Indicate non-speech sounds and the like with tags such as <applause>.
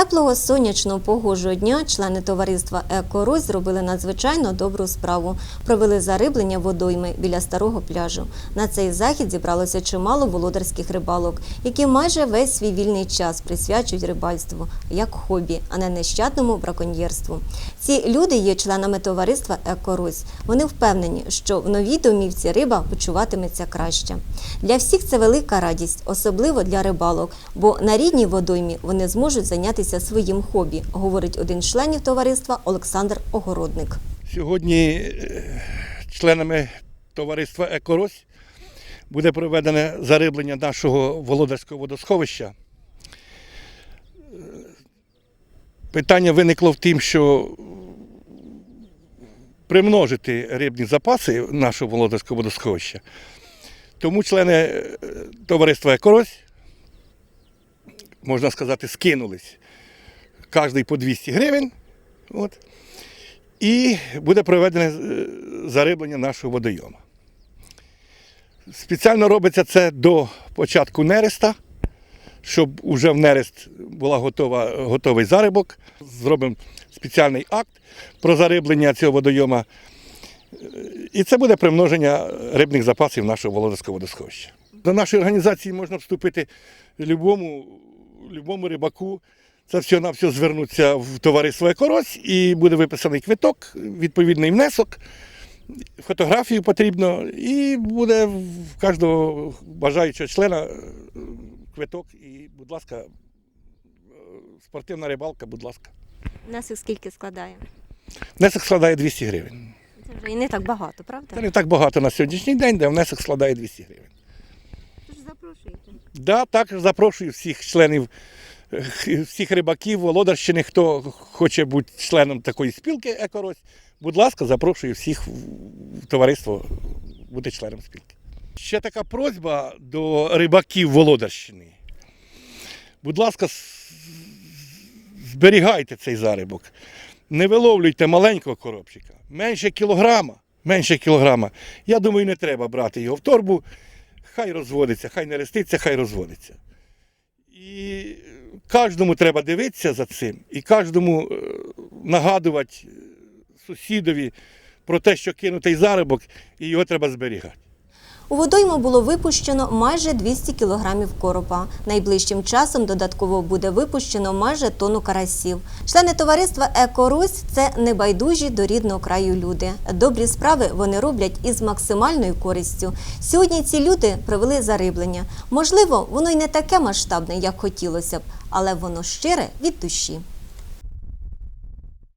Теплого сонячного погожого дня члени товариства «Екорусь» зробили надзвичайно добру справу. Провели зариблення водойми біля старого пляжу. На цей захід зібралося чимало володарських рибалок, які майже весь свій вільний час присвячують рибальству як хобі, а не нещадному браконьєрству. Ці люди є членами товариства «Екорусь». Вони впевнені, що в новій домівці риба почуватиметься краще. Для всіх це велика радість, особливо для рибалок, бо на рідній водоймі вони зможуть зайнятися своїм хобі, говорить один з членів товариства Олександр Огородник. Сьогодні е, членами товариства Екорось буде проведене зариблення нашого володарського водосховища. Е, Питання виникло в тім, що примножити рибні запаси нашого володарського водосховища. Тому члени е, товариства Екорось, можна сказати, скинулись кожний по 200 гривень. От, і буде проведене е, зариблення нашого водойома. Спеціально робиться це до початку нереста, щоб уже в нерест була готова, готовий зарибок. Зробимо спеціальний акт про зариблення цього водойома. Е, І це буде примноження рибних запасів нашого Володарського водосховища. До нашої організації можна вступити любому, любому рибаку. Це все на все звернуться в товариство Екорось і буде виписаний квиток, відповідний внесок, фотографію потрібно, і буде в кожного бажаючого члена е, квиток. І, будь ласка, е, спортивна рибалка, будь ласка. Нас скільки складає? Внесок складає 200 гривень. Це вже і не так багато, правда? Це не так багато на сьогоднішній день, де внесок складає 200 гривень. Тож запрошуєте. Да, також запрошую всіх членів, <laughs> всіх рибаків Володарщини, хто хоче бути членом такої спілки Екорось. Будь ласка, запрошую всіх в товариство бути членом спілки. Ще така просьба до рибаків Володарщини. Будь ласка, зберігайте цей зарибок. Не виловлюйте маленького коробчика. Менше кілограма. Менше кілограма. Я думаю, не треба брати його в торбу. Хай розводиться, хай не реститься, хай розводиться. І кожному треба дивитися за цим, і кожному е, нагадувати сусідові про те, що кинутий заробок, і його треба зберігати. У водойму було випущено майже 200 кілограмів коропа. Найближчим часом додатково буде випущено майже тонну карасів. Члени товариства «Екорусь» – це небайдужі до рідного краю люди. Добрі справи вони роблять із максимальною користю. Сьогодні ці люди провели зариблення. Можливо, воно й не таке масштабне, як хотілося б, але воно щире від душі.